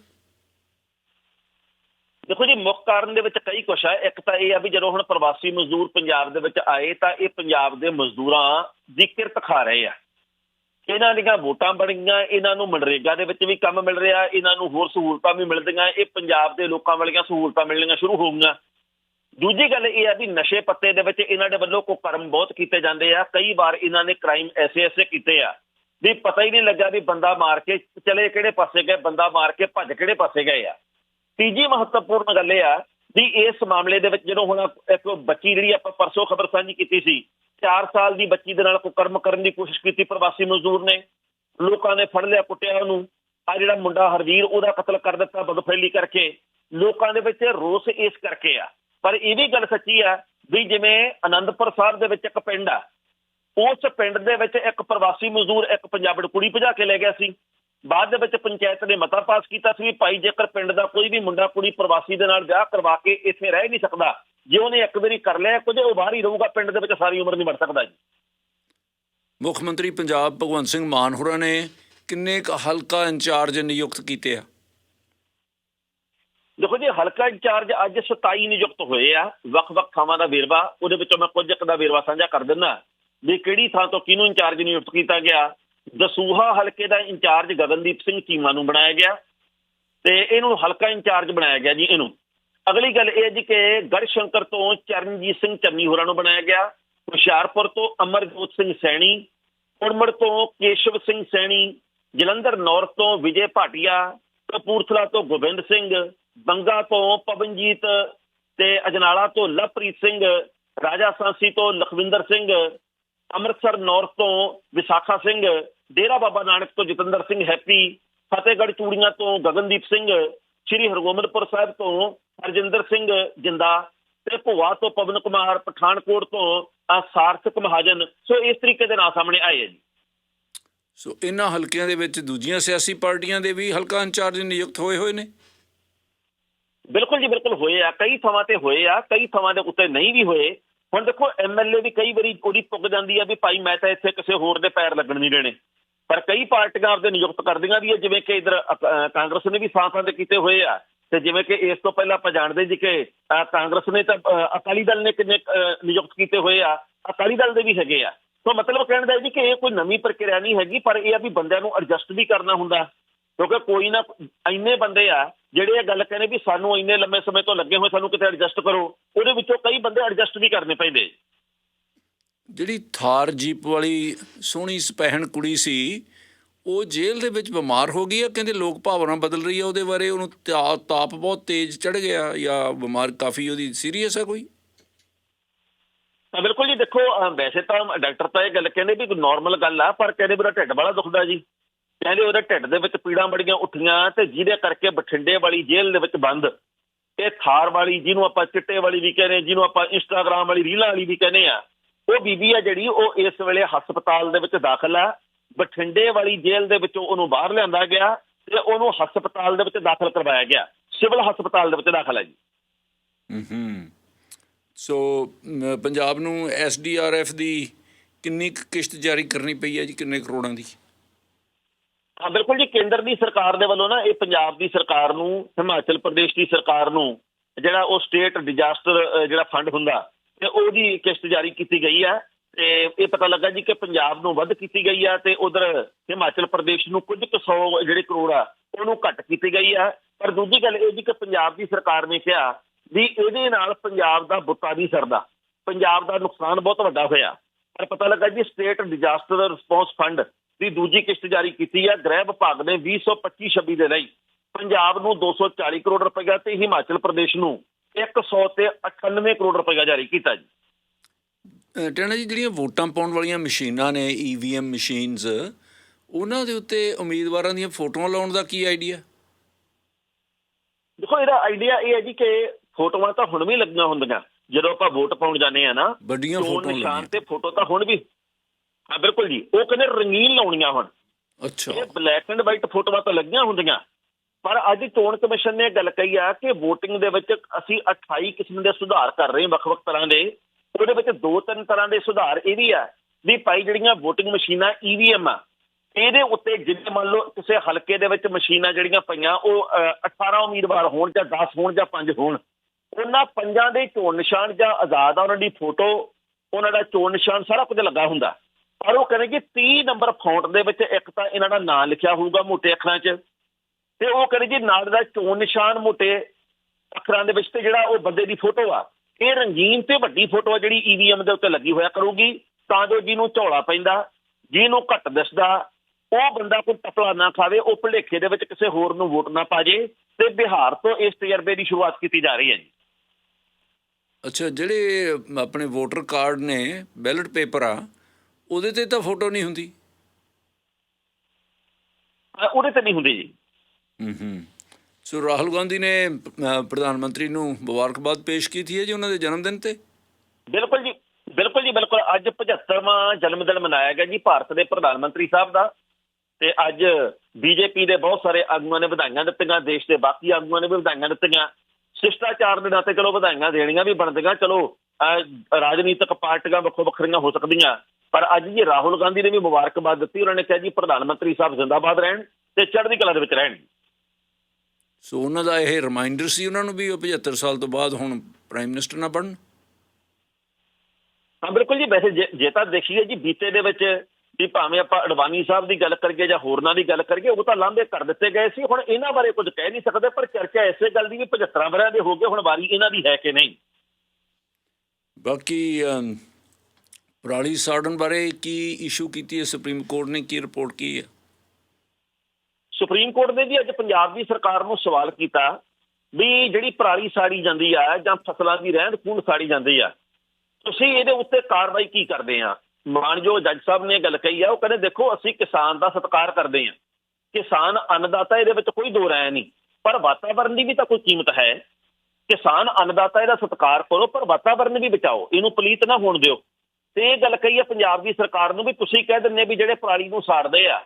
Speaker 2: ਦੇਖੋ ਜੀ, ਮੁੱਖ ਕਾਰਨ ਦੇ ਵਿੱਚ ਕਈ ਕੁਛ ਹੈ ਇੱਕ ਤਾਂ ਇਹ ਆ ਵੀ ਜਦੋਂ ਹੁਣ ਪ੍ਰਵਾਸੀ ਮਜ਼ਦੂਰ ਪੰਜਾਬ ਦੇ ਵਿੱਚ ਆਏ, ਤਾਂ ਇਹ ਪੰਜਾਬ ਦੇ ਮਜ਼ਦੂਰਾਂ ਦੀ ਕਿਰਤ ਖਾ ਰਹੇ ਆ। ਇਹਨਾਂ ਦੀਆਂ ਵੋਟਾਂ ਬਣੀਆਂ ਇਹਨਾਂ ਨੂੰ ਮਨਰੇਗਾ ਦੇ ਵਿੱਚ ਵੀ ਕੰਮ ਮਿਲ ਰਿਹਾ, ਇਹਨਾਂ ਨੂੰ ਹੋਰ ਸਹੂਲਤਾਂ ਵੀ ਮਿਲਦੀਆਂ। ਇਹ ਪੰਜਾਬ ਦੇ ਲੋਕਾਂ ਵਾਲੀਆਂ ਸਹੂਲਤਾਂ ਮਿਲਣੀਆਂ ਸ਼ੁਰੂ ਹੋ ਗਈਆਂ। ਦੂਜੀ ਗੱਲ ਇਹ ਆ ਵੀ ਨਸ਼ੇ ਪੱਤੇ ਦੇ ਵਿੱਚ ਇਹਨਾਂ ਦੇ ਵੱਲੋਂ ਕੁਕਰਮ ਬਹੁਤ ਕੀਤੇ ਜਾਂਦੇ ਆ। ਕਈ ਵਾਰ ਇਹਨਾਂ ਨੇ ਕ੍ਰਾਈਮ ਐਸੇ ਐਸੇ ਕੀਤੇ ਆ ਵੀ ਪਤਾ ਹੀ ਨਹੀਂ ਲੱਗਾ ਵੀ ਬੰਦਾ ਮਾਰ ਕੇ ਚਲੇ ਕਿਹੜੇ ਪਾਸੇ ਗਏ, ਬੰਦਾ ਮਾਰ ਕੇ ਭੱਜ ਕਿਹੜੇ ਪਾਸੇ ਗਏ ਆ। ਤੀਜੀ ਮਹੱਤਵਪੂਰਨ ਗੱਲ ਇਹ ਆ ਵੀ ਇਸ ਮਾਮਲੇ ਦੇ ਵਿੱਚ ਜਦੋਂ ਹੁਣ ਇੱਕ ਬੱਚੀ ਜਿਹੜੀ ਆਪਾਂ ਪਰਸੋਂ ਖਬਰ ਸਾਂਝੀ ਕੀਤੀ ਸੀ 4 ਸਾਲ ਦੀ ਬੱਚੀ ਦੇ ਨਾਲ ਕੁਕਰਮ ਕਰਨ ਦੀ ਕੋਸ਼ਿਸ਼ ਕੀਤੀ ਪ੍ਰਵਾਸੀ ਮਜ਼ਦੂਰ ਨੇ, ਲੋਕਾਂ ਨੇ ਫੜ ਲਿਆ ਕੁੱਟਿਆ ਉਹਨੂੰ। ਆ ਜਿਹੜਾ ਮੁੰਡਾ ਹਰਵੀਰ ਉਹਦਾ ਕਤਲ ਕਰ ਦਿੱਤਾ ਬਦਫੈਲੀ ਕਰਕੇ। ਲੋਕਾਂ ਦੇ ਵਿੱਚ ਰੋਸ ਇਸ ਕਰਕੇ ਆ ਪਰ ਇਹ ਵੀ ਗੱਲ ਸੱਚੀ ਆ ਵੀ ਜਿਵੇਂ ਆਨੰਦਪੁਰ ਸਾਹਿਬ ਦੇ ਵਿੱਚ ਇੱਕ ਪਿੰਡ ਆ, ਉਸ ਪਿੰਡ ਦੇ ਵਿੱਚ ਇੱਕ ਪ੍ਰਵਾਸੀ ਮਜ਼ਦੂਰ ਇੱਕ ਪੰਜਾਬੜ ਕੁੜੀ ਭਜਾ ਕੇ ਲੈ ਗਿਆ ਸੀ। ਬਾਅਦ ਦੇ ਵਿੱਚ ਪੰਚਾਇਤ ਨੇ ਮਤਾ ਪਾਸ ਕੀਤਾ ਸੀ ਵੀ ਭਾਈ ਜੇਕਰ ਪਿੰਡ ਦਾ ਕੋਈ ਵੀ ਮੁੰਡਾ ਕੁੜੀ ਪ੍ਰਵਾਸੀ ਦੇ ਨਾਲ ਵਿਆਹ ਕਰਵਾ ਕੇ ਇੱਥੇ ਰਹਿ ਨਹੀਂ ਸਕਦਾ, ਜੇ ਉਹਨੇ ਇੱਕ ਵਾਰੀ ਕਰ ਲਿਆ ਕੁਝ, ਉਹ ਬਾਹਰ ਹੀ ਰਹੂਗਾ, ਪਿੰਡ ਦੇ ਵਿੱਚ ਸਾਰੀ ਉਮਰ ਨਹੀਂ ਵੜ ਸਕਦਾ ਜੀ।
Speaker 1: ਮੁੱਖ ਮੰਤਰੀ ਪੰਜਾਬ ਭਗਵੰਤ ਸਿੰਘ ਮਾਨ ਹੋਰਾਂ ਨੇ ਕਿੰਨੇ ਕੁ ਹਲਕਾ ਇੰਚਾਰਜ ਨਿਯੁਕਤ ਕੀਤੇ ਆ?
Speaker 2: ਦੇਖੋ ਜੀ, ਹਲਕਾ ਇੰਚਾਰਜ ਅੱਜ 27 ਨਿਯੁਕਤ ਹੋਏ ਆ। ਵੱਖ-ਵੱਖ ਥਾਵਾਂ ਦਾ ਵੇਰਵਾ, ਉਹਦੇ ਵਿੱਚੋਂ ਮੈਂ ਕੁਝ ਇੱਕ ਦਾ ਵੇਰਵਾ ਸਾਂਝਾ ਕਰ ਦਿੰਦਾ। ਵੀ ਕਿਹੜੀ ਥਾਂ ਤੋਂ ਕਿਹਨੂੰ ਇੰਚਾਰਜ ਨਿਯੁਕਤ ਕੀਤਾ ਗਿਆ? ਦਸੂਹਾ ਹਲਕੇ ਦਾ ਇੰਚਾਰਜ ਗਗਨਦੀਪ ਸਿੰਘ ਚੀਮਾ ਨੂੰ ਬਣਾਇਆ ਗਿਆ ਤੇ ਇਹਨੂੰ ਹਲਕਾ ਇੰਚਾਰਜ ਬਣਾਇਆ ਗਿਆ ਜੀ ਇਹਨੂੰ। ਅਗਲੀ ਗੱਲ ਇਹ ਜੀ ਕਿ ਗੜਸ਼ੰਕਰ ਤੋਂ ਚਰਨਜੀਤ ਸਿੰਘ ਚੰਨੀ ਹੋਰਾਂ ਨੂੰ ਬਣਾਇਆ ਗਿਆ। ਹੁਸ਼ਿਆਰਪੁਰ ਤੋਂ ਅਮਰਜੋਤ ਸਿੰਘ ਸੈਣੀ ਉੜਮੜ ਤੋਂ ਕੇਸ਼ਵ ਸਿੰਘ ਸੈਣੀ, ਜਲੰਧਰ ਨੌਰਥ ਤੋਂ ਵਿਜੇ ਭਾਟੀਆ, ਕਪੂਰਥਲਾ ਤੋਂ ਗੋਬਿੰਦ ਸਿੰਘ ਬੰਗਾ ਤੋਂ ਪਵਨਜੀਤ ਤੇ ਅਜਨਾਲਾ ਤੋਂ ਲਵਪ੍ਰੀਤ ਸਿੰਘ, ਰਾਜਾ ਸਾਂਸੀ ਤੋਂ ਲਖਵਿੰਦਰ ਸਿੰਘ, ਅੰਮ੍ਰਿਤਸਰ ਨਾਰਥ ਤੋਂ ਵਿਸਾਖਾ ਸਿੰਘ, ਡੇਰਾ ਬਾਬਾ ਨਾਨਕ ਤੋਂ ਜਤਿੰਦਰ ਸਿੰਘ ਹੈਪੀ, ਫਤਿਹਗੜ੍ਹ ਚੂੜੀਆਂ ਤੋਂ ਗਗਨਦੀਪ ਸਿੰਘ, ਸ੍ਰੀ ਹਰਗੋਬਿੰਦਪੁਰ ਸਾਹਿਬ ਤੋਂ ਹਰਜਿੰਦਰ ਸਿੰਘ ਜਿੰਦਾ ਤੇ ਭੁਆ ਤੋਂ ਪਵਨ ਕੁਮਾਰ, ਪਠਾਨਕੋਟ ਤੋਂ ਅਹ ਸਾਰਥਕ ਮਹਾਜਨ। ਸੋ ਇਸ ਤਰੀਕੇ ਦੇ ਨਾਂ ਸਾਹਮਣੇ ਆਏ ਹੈ ਜੀ।
Speaker 1: ਸੋ ਇਹਨਾਂ ਹਲਕਿਆਂ ਦੇ ਵਿੱਚ ਦੂਜੀਆਂ ਸਿਆਸੀ ਪਾਰਟੀਆਂ ਦੇ ਵੀ ਹਲਕਾ ਇੰਚਾਰਜ ਨਿਯੁਕਤ ਹੋਏ ਹੋਏ ਨੇ।
Speaker 2: ਬਿਲਕੁਲ ਜੀ, ਬਿਲਕੁਲ ਹੋਏ ਆ, ਕਈ ਥਾਵਾਂ ਤੇ ਹੋਏ ਆ, ਕਈ ਥਾਵਾਂ ਦੇ ਉੱਤੇ ਨਹੀਂ ਵੀ ਹੋਏ। ਹੁਣ ਦੇਖੋ ਐਮਐਲਏ ਵੀ ਕਈ ਵਾਰੀ ਉਹਦੀ ਪੁੱਗ ਜਾਂਦੀ ਆ ਵੀ ਭਾਈ ਮੈਂ ਤਾਂ ਇੱਥੇ ਕਿਸੇ ਹੋਰ ਦੇ ਪੈਰ ਲੱਗਣ ਨਹੀਂ ਦੇਣੇ। ਪਰ ਕਈ ਪਾਰਟੀਆਂ ਆਪਦੇ ਨਿਯੁਕਤ ਕਰਦੀਆਂ ਵੀ ਜਿਵੇਂ ਕਿ ਇਧਰ ਕਾਂਗਰਸ ਨੇ ਵੀ ਸਾਂਸਾਂ ਦੇ ਕੀਤੇ ਹੋਏ ਆ। ਤੇ ਜਿਵੇਂ ਕਿ ਇਸ ਤੋਂ ਪਹਿਲਾਂ ਆਪਾਂ ਜਾਣਦੇ ਜੀ ਕਿ ਕਾਂਗਰਸ ਨੇ ਤਾਂ ਅਕਾਲੀ ਦਲ ਨੇ ਕਿੰਨੇ ਨਿਯੁਕਤ ਕੀਤੇ ਹੋਏ ਆ। ਅਕਾਲੀ ਦਲ ਦੇ ਵੀ ਹੈਗੇ ਆ। ਸੋ ਮਤਲਬ ਕਹਿਣ ਦਾ ਜੀ ਕਿ ਇਹ ਕੋਈ ਨਵੀਂ ਪ੍ਰਕਿਰਿਆ ਨਹੀਂ ਹੈਗੀ, ਪਰ ਇਹ ਆ ਵੀ ਬੰਦਿਆਂ ਨੂੰ ਐਡਜਸਟ ਵੀ ਕਰਨਾ ਹੁੰਦਾ। ਕਿਉਂਕਿ ਕੋਈ ਨਾ ਇੰਨੇ ਬੰਦੇ ਆ ਜਿਹੜੇ ਇਹ ਗੱਲ ਕਹਿੰਦੇ ਵੀ ਸਾਨੂੰ ਇੰਨੇ ਲੰਮੇ ਸਮੇਂ ਤੋਂ ਲੱਗੇ ਹੋਏ ਸਾਨੂੰ ਕਿਤੇ ਐਡਜਸਟ ਕਰੋ ਉਹਦੇ ਵਿੱਚੋਂ ਕਈ ਬੰਦੇ ਐਡਜਸਟ ਵੀ ਕਰਨੇ ਪੈਂਦੇ।
Speaker 1: ਜਿਹੜੀ ਥਾਰ ਜੀਪ ਵਾਲੀ ਸੋਹਣੀ ਸਪਹਿਣ ਕੁੜੀ ਸੀ ਉਹ ਜੇਲ੍ਹ ਦੇ ਵਿੱਚ ਬਿਮਾਰ ਹੋ ਗਈ ਆ ਕਹਿੰਦੇ ਲੋਕ ਭਾਵਨਾ ਬਦਲ ਰਹੀ ਆ ਉਹਦੇ ਬਾਰੇ ਉਹਨੂੰ ਤਾਪ ਬਹੁਤ ਤੇਜ਼ ਚੜ ਗਿਆ ਜਾਂ ਬਿਮਾਰ ਕਾਫੀ ਉਹਦੀ ਸੀਰੀਅਸ ਆ ਕੋਈ?
Speaker 2: ਤਾਂ ਬਿਲਕੁਲ ਜੀ ਦੇਖੋ ਵੈਸੇ ਤਾਂ ਡਾਕਟਰ ਤਾਂ ਇਹ ਗੱਲ ਕਹਿੰਦੇ ਵੀ ਨਾਰਮਲ ਗੱਲ ਆ ਪਰ ਕਹਿੰਦੇ ਮੇਰਾ ਢਿੱਡ ਬੜਾ ਦੁਖਦਾ ਜੀ। ਕਹਿੰਦੇ ਉਹਦੇ ਢਿੱਡ ਦੇ ਵਿੱਚ ਪੀੜਾਂ ਬੜੀਆਂ ਉੱਠੀਆਂ ਤੇ ਜਿਹਦੇ ਕਰਕੇ ਬਠਿੰਡੇ ਵਾਲੀ ਜੇਲ੍ਹ ਦੇ ਵਿੱਚ ਬੰਦ ਇਹ ਥਾਰ ਵਾਲੀ ਜਿਹਨੂੰ ਆਪਾਂ ਚਿੱਟੇ ਵਾਲੀ ਵੀ ਕਹਿੰਦੇ ਜਿਹਨੂੰ ਆਪਾਂ ਇੰਸਟਾਗ੍ਰਾਮ ਵਾਲੀ, ਰੀਲਾਂ ਵਾਲੀ ਵੀ ਕਹਿੰਦੇ ਆ ਉਹ ਬੀਬੀ ਆ ਜਿਹੜੀ ਉਹ ਇਸ ਵੇਲੇ ਹਸਪਤਾਲ ਦੇ ਵਿੱਚ ਦਾਖਲ ਆ। ਬਠਿੰਡੇ ਵਾਲੀ ਜੇਲ੍ਹ ਦੇ ਵਿੱਚੋਂ ਉਹਨੂੰ ਬਾਹਰ ਲਿਆਂਦਾ ਗਿਆ ਤੇ ਉਹਨੂੰ ਹਸਪਤਾਲ ਦੇ ਵਿੱਚ ਦਾਖਲ ਕਰਵਾਇਆ ਗਿਆ। ਸਿਵਲ ਹਸਪਤਾਲ ਦੇ ਵਿੱਚ ਦਾਖਲ ਹੈ ਜੀ।
Speaker 1: ਹੂੰ ਸੋ ਪੰਜਾਬ ਨੂੰ ਐਸਡੀਆਰਐਫ ਦੀ ਕਿੰਨੀ ਕੁ ਕਿਸ਼ਤ ਜਾਰੀ ਕਰਨੀ ਪਈ ਹੈ ਜੀ? ਕਿੰਨੇ ਕਰੋੜਾਂ ਦੀ?
Speaker 2: ਹਾਂ, ਬਿਲਕੁਲ ਜੀ, ਕੇਂਦਰ ਦੀ ਸਰਕਾਰ ਦੇ ਵੱਲੋਂ ਨਾ ਇਹ ਪੰਜਾਬ ਦੀ ਸਰਕਾਰ ਨੂੰ, ਹਿਮਾਚਲ ਪ੍ਰਦੇਸ਼ ਦੀ ਸਰਕਾਰ ਨੂੰ ਜਿਹੜਾ ਉਹ ਸਟੇਟ ਡਿਜ਼ਾਸਟਰ ਜਿਹੜਾ ਫੰਡ ਹੁੰਦਾ, ਤੇ ਉਹਦੀ ਕਿਸ਼ਤ ਜਾਰੀ ਕੀਤੀ ਗਈ ਹੈ ਤੇ ਇਹ ਪਤਾ ਲੱਗਾ ਜੀ ਕਿ ਪੰਜਾਬ ਨੂੰ ਵੱਧ ਕੀਤੀ ਗਈ ਆ, ਤੇ ਉਧਰ ਹਿਮਾਚਲ ਪ੍ਰਦੇਸ਼ ਨੂੰ ਕੁਝ ਕੁ ਸੌ ਜਿਹੜੇ ਕਰੋੜ ਆ, ਉਹਨੂੰ ਘੱਟ ਕੀਤੀ ਗਈ ਆ। ਪਰ ਦੂਜੀ ਗੱਲ ਇਹ ਜੀ ਕਿ ਪੰਜਾਬ ਦੀ ਸਰਕਾਰ ਨੇ ਕਿਹਾ ਵੀ ਇਹਦੇ ਨਾਲ ਪੰਜਾਬ ਦਾ ਬੁੱਤਾ ਨਹੀਂ ਸਰਦਾ। ਪੰਜਾਬ ਦਾ ਨੁਕਸਾਨ ਬਹੁਤ ਵੱਡਾ ਹੋਇਆ। ਪਰ ਪਤਾ ਲੱਗਾ ਜੀ ਸਟੇਟ ਡਿਜ਼ਾਸਟਰ ਰਿਸਪੌਂਸ ਫੰਡ ਦੀ ਦੂਜੀ ਕਿਸ਼ਤ ਜਾਰੀ ਕੀਤੀ ਹੈ। ਗ੍ਰਹਿ ਵਿਭਾਗ ਨੇ 2025-26 ਦੇ ਲਈ ਪੰਜਾਬ ਨੂੰ 240 ਕਰੋੜ ਰੁਪਏ ਤੇ ਹਿਮਾਚਲ ਪ੍ਰਦੇਸ਼ ਨੂੰ 100 ਤੇ 98 ਕਰੋੜ ਰੁਪਏ ਜਾਰੀ ਕੀਤਾ ਜੀ।
Speaker 1: ਟੈਣਾ ਜੀ ਜਿਹੜੀਆਂ ਵੋਟਾਂ ਪਾਉਣ ਵਾਲੀਆਂ ਮਸ਼ੀਨਾਂ ਨੇ ਈਵੀਐਮ ਮਸ਼ੀਨਸ ਉਹਨਾਂ ਦੇ ਉੱਤੇ ਉਮੀਦਵਾਰਾਂ ਦੀਆਂ ਫੋਟੋਆਂ ਲਾਉਣ ਦਾ ਕੀ ਆਈਡੀਆ?
Speaker 2: ਦੇਖੋ ਇਹਦਾ ਆਈਡੀਆ ਇਹ ਹੈ ਜੀ ਕਿ ਫੋਟੋਆਂ ਤਾਂ ਹੁਣ ਵੀ ਲੱਗੀਆਂ ਹੁੰਦੀਆਂ। ਜਦੋਂ ਆਪਾਂ ਵੋਟ ਪਾਉਣ ਜਾਂਦੇ ਆ ਨਾ
Speaker 1: ਵੱਡੀਆਂ ਫੋਟੋਆਂ
Speaker 2: ਨਿਸ਼ਾਨ ਤੇ ਫੋਟੋ ਤਾਂ ਹੁਣ ਵੀ ਹਾਂ ਬਿਲਕੁਲ ਜੀ। ਉਹ ਕਹਿੰਦੇ ਰੰਗੀਨ ਲਾਉਣੀਆਂ ਹੁਣ।
Speaker 1: ਅੱਛਾ।
Speaker 2: ਇਹ ਬਲੈਕ ਐਂਡ ਵਾਈਟ ਫੋਟੋਆਂ ਤਾਂ ਲੱਗੀਆਂ ਹੁੰਦੀਆਂ। ਪਰ ਅੱਜ ਚੋਣ ਕਮਿਸ਼ਨ ਨੇ ਗੱਲ ਕਹੀ ਆ ਕਿ VOTING ਦੇ ਵਿੱਚ ਅਸੀਂ 28 ਕਿਸਮ ਦੇ ਸੁਧਾਰ ਕਰ ਰਹੇ ਹਾਂ ਵੱਖ-ਵੱਖ ਤਰ੍ਹਾਂ ਦੇ। ਉਹਦੇ ਵਿੱਚ ਦੋ ਤਿੰਨ ਤਰ੍ਹਾਂ ਦੇ ਸੁਧਾਰ ਇਹ ਵੀ ਆ ਵੀ ਭਾਈ ਜਿਹੜੀਆਂ VOTING ਮਸ਼ੀਨਾਂ EVM ਆ ਇਹਦੇ ਉੱਤੇ ਜਿਵੇਂ ਮੰਨ ਲਓ ਕਿਸੇ ਹਲਕੇ ਦੇ ਵਿੱਚ ਮਸ਼ੀਨਾਂ ਜਿਹੜੀਆਂ ਪਈਆਂ ਉਹ ਅਹ, 18 ਉਮੀਦਵਾਰ ਹੋਣ ਜਾਂ 10 ਹੋਣ ਜਾਂ 5 ਹੋਣ ਉਹਨਾਂ ਪੰਜਾਂ ਦੇ ਚੋਣ ਨਿਸ਼ਾਨ ਜਾਂ ਆਜ਼ਾਦ ਆ ਉਹਨਾਂ ਦੀ ਫੋਟੋ ਉਹਨਾਂ ਦਾ ਚੋਣ ਨਿਸ਼ਾਨ ਸਾਰਾ ਕੁਝ ਲੱਗਾ ਹੁੰਦਾ। ਪਰ ਉਹ ਕਹਿੰਦੇ ਕਿ 30 ਨੰਬਰ ਫੌਂਟ ਦੇ ਵਿੱਚ ਇੱਕ ਤਾਂ ਇਹਨਾਂ ਦਾ ਨਾਮ ਲਿਖਿਆ ਹੋਊਗਾ ਮੋਟੇ ਅੱਖਰਾਂ 'ਚ, ਤੇ ਉਹ ਕਹਿੰਦੇ ਜੀ ਨਾਲ ਦਾ ਚੋਣ ਨਿਸ਼ਾਨ ਮੋਟੇ ਅੱਖਰਾਂ ਦੇ ਵਿੱਚ ਤੇ ਜਿਹੜਾ ਉਹ ਬੰਦੇ ਦੀ ਫੋਟੋ ਆ, ਇਹ ਰੰਗੀਨ ਤੇ ਵੱਡੀ ਫੋਟੋ ਆ ਜਿਹੜੀ ਈਵੀਐਮ ਦੇ ਉੱਤੇ ਲੱਗੀ ਹੋਇਆ ਕਰੂਗੀ, ਤਾਂ ਜੋ ਜਿਹਨੂੰ ਝੋਲਾ ਪੈਂਦਾ, ਜਿਹਨੂੰ ਘੱਟ ਦਿਸਦਾ, ਉਹ ਬੰਦਾ ਕੋਈ ਟਪਲਾ ਨਾ ਖਾਵੇ, ਉਹ ਭਲੇਖੇ ਦੇ ਵਿੱਚ ਕਿਸੇ ਹੋਰ ਨੂੰ ਵੋਟ ਨਾ ਪਾ ਜੇ ਤੇ ਬਿਹਾਰ ਤੋਂ ਇਸ ਤਜਰਬੇ ਦੀ ਸ਼ੁਰੂਆਤ ਕੀਤੀ ਜਾ ਰਹੀ ਹੈ ਜੀ।
Speaker 1: ਅੱਛਾ, ਜਿਹੜੇ ਆਪਣੇ ਵੋਟਰ ਕਾਰਡ ਨੇ, ਬੈਲਟ ਪੇਪਰ ਆ ਉਹਦੇ ਤੇ ਤਾਂ ਫੋਟੋ ਨਹੀਂ ਹੁੰਦੀ।
Speaker 2: ਉਹਦੇ ਤੇ ਨਹੀਂ ਹੁੰਦੀ ਜੀ।
Speaker 1: ਹੂੰ ਹੂੰ। ਸੋ ਰਾਹੁਲ ਗਾਂਧੀ ਨੇ ਪ੍ਰਧਾਨ ਮੰਤਰੀ ਨੂੰ ਮੁਬਾਰਕਬਾਦ ਪੇਸ਼ ਕੀਤੀ ਹੈ ਜੀ ਉਹਨਾਂ ਦੇ ਜਨਮ ਦਿਨ ਤੇ?
Speaker 2: ਬਿਲਕੁਲ ਜੀ ਬਿਲਕੁਲ ਜੀ ਬਿਲਕੁਲ। ਅੱਜ 75ਵਾਂ ਜਨਮ ਦਿਨ ਮਨਾਇਆ ਗਿਆ ਜੀ ਭਾਰਤ ਦੇ ਪ੍ਰਧਾਨ ਮੰਤਰੀ ਸਾਹਿਬ ਦਾ। ਤੇ ਅੱਜ ਬੀਜੇਪੀ ਦੇ ਬਹੁਤ ਸਾਰੇ ਆਗੂਆਂ ਨੇ ਵਧਾਈਆਂ ਦਿੱਤੀਆਂ ਦੇਸ਼ ਦੇ ਬਾਕੀ ਆਗੂਆਂ ਨੇ ਵੀ ਵਧਾਈਆਂ ਦਿੱਤੀਆਂ। ਸ਼ਿਸ਼ਟਾਚਾਰ ਦੇ ਨਾਤੇ ਚਲੋ ਵਧਾਈਆਂ ਦੇਣੀਆਂ ਵੀ ਬਣਦੀਆਂ। ਚਲੋ ਰਾਜਨੀਤਿਕ ਪਾਰਟੀਆਂ ਵੱਖੋ ਵੱਖਰੀਆਂ ਹੋ ਸਕਦੀਆਂ। ਪਰ ਅੱਜ ਜੀ ਰਾਹੁਲ ਗਾਂਧੀ ਨੇ ਵੀ ਮੁਬਾਰਕਬਾਦ ਦਿੱਤੀ ਉਹਨਾਂ ਨੇ ਕਿਹਾ ਜੀ ਪ੍ਰਧਾਨ ਮੰਤਰੀ ਸਾਹਿਬ ਜ਼ਿੰਦਾਬਾਦ ਰਹਿਣ ਤੇ ਚੜ੍ਹਦੀ ਕਲਾ ਦੇ ਵਿੱਚ ਰਹਿਣ।
Speaker 1: ਸੋ ਉਹਨਾਂ ਦਾ ਇਹ ਰਿਮਾਈਂਡਰ ਸੀ ਉਹਨਾਂ ਨੂੰ ਵੀ ਉਹ 75 ਸਾਲ ਤੋਂ ਬਾਅਦ ਹੁਣ ਪ੍ਰਾਈਮ ਮਿਨਿਸਟਰ ਨਾ ਬਣਨ?
Speaker 2: ਹਾਂ ਬਿਲਕੁਲ ਜੀ ਵੈਸੇ ਜੇ- ਤਾਂ ਦੇਖੀਏ ਜੀ ਬੀਤੇ ਦੇ ਵਿੱਚ ਵੀ ਭਾਵੇਂ ਆਪਾਂ ਅਡਵਾਨੀ ਸਾਹਿਬ ਦੀ ਗੱਲ ਕਰੀਏ ਜਾਂ ਹੋਰਨਾਂ ਦੀ ਗੱਲ ਕਰੀਏ ਉਹ ਤਾਂ ਲਾਂਭੇ ਕਰ ਦਿੱਤੇ ਗਏ ਸੀ ਹੁਣ ਇਹਨਾਂ ਬਾਰੇ ਕੁਝ ਕਹਿ ਨਹੀਂ ਸਕਦੇ ਪਰ ਚਰਚਾ ਇਸੇ ਗੱਲ ਦੀ ਵੀ 75 ਵਰਿਆਂ ਦੇ ਹੋ ਗਏ ਹੁਣ ਵਾਰੀ ਇਹਨਾਂ ਦੀ ਹੈ ਕਿ ਨਹੀਂ?
Speaker 1: ਬਾਕੀ ਪਰਾਲੀ ਸਾੜਨ ਬਾਰੇ ਕੀ ਇਸ਼ੂ ਕੀਤੀ ਹੈ? ਸੁਪਰੀਮ ਕੋਰਟ ਨੇ ਕੀ ਰਿਪੋਰਟ ਕੀ ਹੈ?
Speaker 2: ਸੁਪਰੀਮ ਕੋਰਟ ਨੇ ਵੀ ਅੱਜ ਪੰਜਾਬ ਦੀ ਸਰਕਾਰ ਨੂੰ ਸਵਾਲ ਕੀਤਾ ਵੀ ਜਿਹੜੀ ਪਰਾਲੀ ਸਾੜੀ ਜਾਂਦੀ ਆ ਜਾਂ ਫਸਲਾਂ ਦੀ ਰਹਿੰਦ ਖੂੰਹਦ ਸਾੜੀ ਜਾਂਦੀ ਆ, ਤੁਸੀਂ ਇਹਦੇ ਉੱਤੇ ਕਾਰਵਾਈ ਕੀ ਕਰਦੇ ਆ? ਮਾਨਯੋਗ ਜੱਜ ਸਾਹਿਬ ਨੇ ਇਹ ਗੱਲ ਕਹੀ ਆ, ਉਹ ਕਹਿੰਦੇ ਦੇਖੋ, ਅਸੀਂ ਕਿਸਾਨ ਦਾ ਸਤਿਕਾਰ ਕਰਦੇ ਆ। ਕਿਸਾਨ ਅੰਨਦਾਤਾ ਇਹਦੇ ਵਿੱਚ ਕੋਈ ਦੋ ਰਾਏ ਨਹੀਂ, ਪਰ ਵਾਤਾਵਰਣ ਦੀ ਵੀ ਤਾਂ ਕੋਈ ਕੀਮਤ ਹੈ। ਕਿਸਾਨ ਅੰਨਦਾਤਾ ਇਹਦਾ ਸਤਿਕਾਰ ਕਰੋ, ਪਰ ਵਾਤਾਵਰਣ ਵੀ ਬਚਾਓ, ਇਹਨੂੰ ਪਲੀਤ ਨਾ ਹੋਣ ਦਿਓ। ਤੇ ਇਹ ਗੱਲ ਕਹੀ ਆ ਪੰਜਾਬ ਦੀ ਸਰਕਾਰ ਨੂੰ ਵੀ ਤੁਸੀਂ ਕਹਿ ਦਿੰਦੇ ਵੀ ਜਿਹੜੇ ਪਰਾਲੀ ਨੂੰ ਸਾੜਦੇ ਆ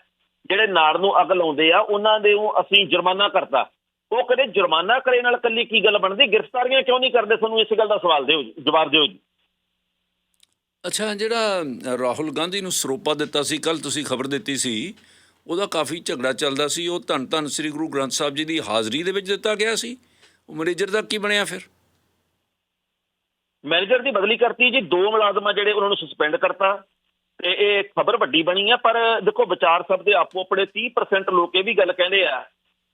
Speaker 2: ਜਿਹੜੇ ਨਾੜ ਨੂੰ ਅੱਗ ਲਾਉਂਦੇ ਆ ਉਹਨਾਂ ਦੇ ਉਹ ਅਸੀਂ ਜੁਰਮਾਨਾ ਕਰਤਾ। ਉਹ ਕਦੇ ਜੁਰਮਾਨਾ ਕਰੇ ਨਾਲ ਕੱਲੀ ਕੀ ਗੱਲ ਬਣਦੀ? ਗ੍ਰਿਫਤਾਰੀਆਂ ਕਿਉਂ ਨਹੀਂ ਕਰਦੇ? ਤੁਹਾਨੂੰ ਇਸ ਗੱਲ ਦਾ ਸਵਾਲ ਦਿਓ ਜੀ, ਜਵਾਬ ਦਿਓ ਜੀ।
Speaker 1: ਅੱਛਾ ਜਿਹੜਾ ਰਾਹੁਲ ਗਾਂਧੀ ਨੂੰ ਸਰੋਪਾ ਦਿੱਤਾ ਸੀ ਕੱਲ ਤੁਸੀਂ ਖਬਰ ਦਿੱਤੀ ਸੀ ਉਹਦਾ ਕਾਫੀ ਝਗੜਾ ਚੱਲਦਾ ਸੀ ਉਹ ਧੰਨ ਧੰਨ ਸ੍ਰੀ ਗੁਰੂ ਗ੍ਰੰਥ ਸਾਹਿਬ ਜੀ ਦੀ ਹਾਜ਼ਰੀ ਦੇ ਵਿੱਚ ਦਿੱਤਾ ਗਿਆ ਸੀ। ਉਹ ਮੈਨੇਜਰ ਦਾ ਕੀ ਬਣਿਆ ਫਿਰ?
Speaker 2: ਮੈਨੇਜਰ ਦੀ ਬਦਲੀ ਕਰਤੀ ਜੀ, ਦੋ ਮੁਲਾਜ਼ਮਾਂ ਜਿਹੜੇ ਉਹਨਾਂ ਨੂੰ ਸਸਪੈਂਡ ਕਰਤਾ ਤੇ ਇਹ ਖਬਰ ਵੱਡੀ ਬਣੀ ਆ, ਪਰ ਦੇਖੋ ਵਿਚਾਰ ਸਭ ਦੇ ਆਪੋ ਆਪਣੇ 30% ਲੋਕ ਇਹ ਵੀ ਗੱਲ ਕਹਿੰਦੇ ਆ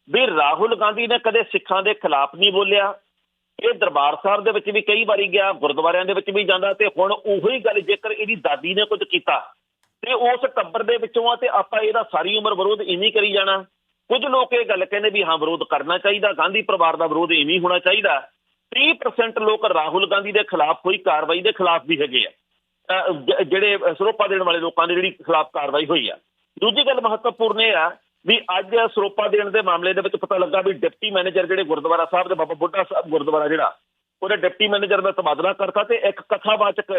Speaker 2: ਵੀ ਰਾਹੁਲ ਗਾਂਧੀ ਨੇ ਕਦੇ ਸਿੱਖਾਂ ਦੇ ਖਿਲਾਫ ਨਹੀਂ ਬੋਲਿਆ। ਇਹ ਦਰਬਾਰ ਸਾਹਿਬ ਦੇ ਵਿੱਚ ਵੀ ਕਈ ਵਾਰੀ ਗਿਆ, ਗੁਰਦੁਆਰਿਆਂ ਦੇ ਵਿੱਚ ਵੀ ਜਾਂਦਾ ਤੇ ਹੁਣ ਉਹੀ ਗੱਲ ਜੇਕਰ ਇਹਦੀ ਦਾਦੀ ਨੇ ਕੁਝ ਕੀਤਾ ਤੇ ਉਸ ਟੱਬਰ ਦੇ ਵਿੱਚੋਂ ਆ ਤੇ ਆਪਾਂ ਇਹਦਾ ਸਾਰੀ ਉਮਰ ਵਿਰੋਧ ਇਵੇਂ ਕਰੀ ਜਾਣਾ। ਕੁਝ ਲੋਕ ਇਹ ਗੱਲ ਕਹਿੰਦੇ ਵੀ ਹਾਂ, ਵਿਰੋਧ ਕਰਨਾ ਚਾਹੀਦਾ, ਗਾਂਧੀ ਪਰਿਵਾਰ ਦਾ ਵਿਰੋਧ ਇਵੇਂ ਹੋਣਾ ਚਾਹੀਦਾ। 30% ਲੋਕ ਰਾਹੁਲ ਗਾਂਧੀ ਦੇ ਖਿਲਾਫ ਹੋਈ ਕਾਰਵਾਈ ਦੇ ਖਿਲਾਫ ਵੀ ਹੈਗੇ ਆ। ਜਿਹੜੇ ਸਰੋਪਾ ਦੇਣ ਵਾਲੇ ਲੋਕਾਂ ਦੀ ਜਿਹੜੀ ਖਿਲਾਫ ਕਾਰਵਾਈ ਹੋਈ ਆ। ਦੂਜੀ ਗੱਲ ਮਹੱਤਵਪੂਰਨ ਇਹ ਆ ਵੀ ਅੱਜ ਸਰੋਪਾ ਦੇਣ ਦੇ ਮਾਮਲੇ ਦੇ ਵਿੱਚ ਪਤਾ ਲੱਗਾ ਵੀ ਡਿਪਟੀ ਮੈਨੇਜਰ ਜਿਹੜੇ ਗੁਰਦੁਆਰਾ ਸਾਹਿਬ ਦੇ ਬਾਬਾ ਬੁੱਢਾ ਸਾਹਿਬ ਗੁਰਦੁਆਰਾ ਜਿਹੜਾ, ਉਹਦੇ ਡਿਪਟੀ ਮੈਨੇਜਰ ਦਾ ਤਬਾਦਲਾ ਕਰਤਾ ਤੇ ਇੱਕ ਕਥਾਵਾਚਕ